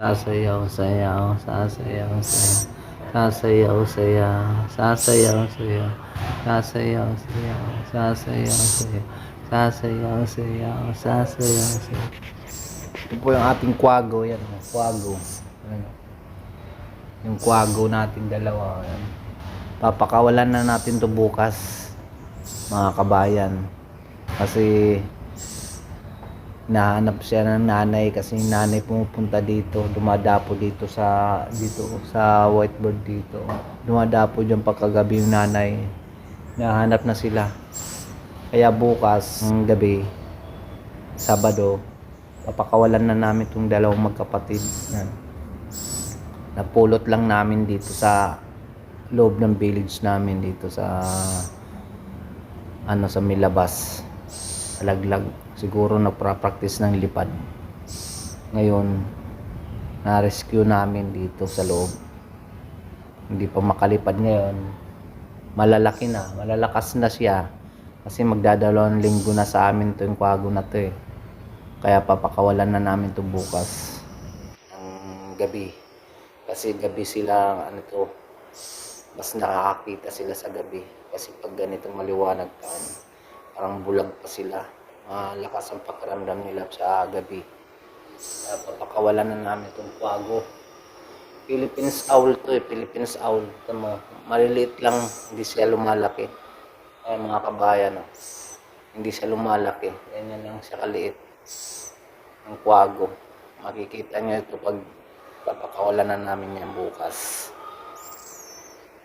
Sasayaw, sayaw, sasayaw, sayaw. Sasayaw, sayaw, sasayaw, sayaw. Sasayaw, sayaw, sasayaw, sayaw. Sasayaw, sayaw, sasayaw, sayaw. Ito po yung ating kwago, yan. Kwago. Yung kwago natin dalawa. Ayan. Papakawalan na natin to bukas, mga kabayan. Kasi nahanap siya ng nanay kasi nanay pumupunta dito dumadapo dito sa dito sa whiteboard dito. Dumadapo diyan pagkagabi yung nanay. Nahanap na sila. Kaya bukas ng gabi Sabado papakawalan na namin itong dalawang magkapatid. Yan. Napulot lang namin dito sa loob ng village namin dito sa ano sa Milabas alaglag siguro nagpa-practice ng lipad. Ngayon na-rescue namin dito sa loob. Hindi pa makalipad ngayon. Malalaki na. Malalakas na siya. Kasi magdadalawang linggo na sa amin to yung kwago na to eh. Kaya papakawalan na namin to bukas. Ng gabi. Kasi gabi sila ano to mas nakakakita sila sa gabi. Kasi pag ganitong maliwanag pa ano, parang bulag pa sila. Malakas ang pakiramdam nila sa gabi. Papakawalan na namin itong kwago. Philippines owl to eh. Philippines owl. Ito mo maliliit lang. Hindi siya lumalaki. Ay mga kabayan oh. hindi siya lumalaki. Ganyan lang siya kaliit. Ang kwago. Makikita niyo ito pag papakawalan na namin yan bukas.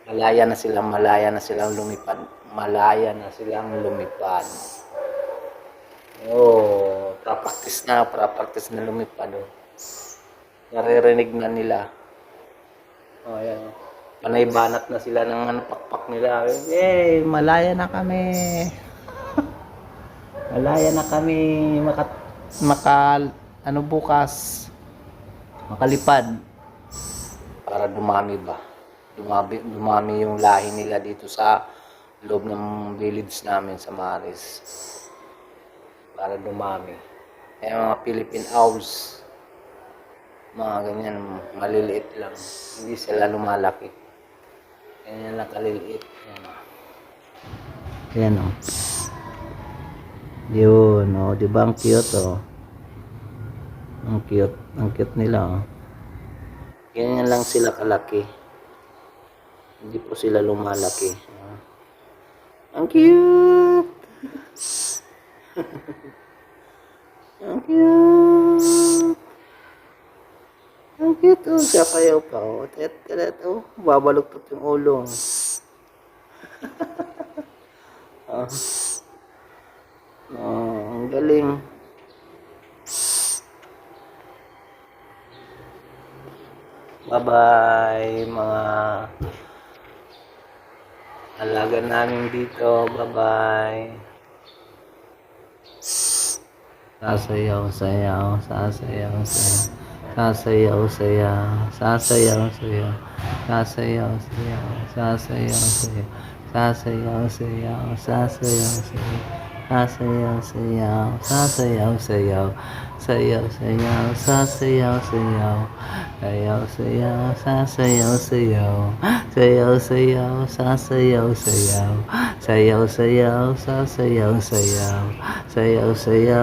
Malaya na sila. Malaya na silang lumipad malaya na silang lumipad oh practice na practice na lumipad oh. naririnig na nila. Oh yan oh. panay banat na sila ng ano, pakpak nila. Eh malaya na kami. Malaya na kami. Maka, maka ano bukas. Makalipad. Para dumami ba? Dumami, dumami yung lahi nila dito sa loob ng village namin sa Maris para dumami. Kaya mga Philippine owls. Mga ganyan maliliit lang. Hindi sila lumalaki. Ganyan lang kaliliit. Yan yan o yun o di ba ang cute o ang cute. Ang cute nila o ganyan lang sila kalaki. Hindi po sila lumalaki. Ang cute ang cute ang cute oh sasayaw pa oh. Tet tet oh babaluktot yung ulo. Ah. oh, ang galing. Bye bye mga alaga namin dito bye bye Sasayaw, sayaw, sasayaw, sayaw. Sasayaw, sayaw, sasayaw, sayaw. Sasayaw, sayaw, sasayaw, sayaw. Sasayaw, sayaw, sasayaw, sayaw. 沙四有谁有，沙四有谁有，四有谁有沙四有谁有，四有谁有沙四有谁有，四有谁有沙四有谁有，四有四有沙四有四有，四有谁有。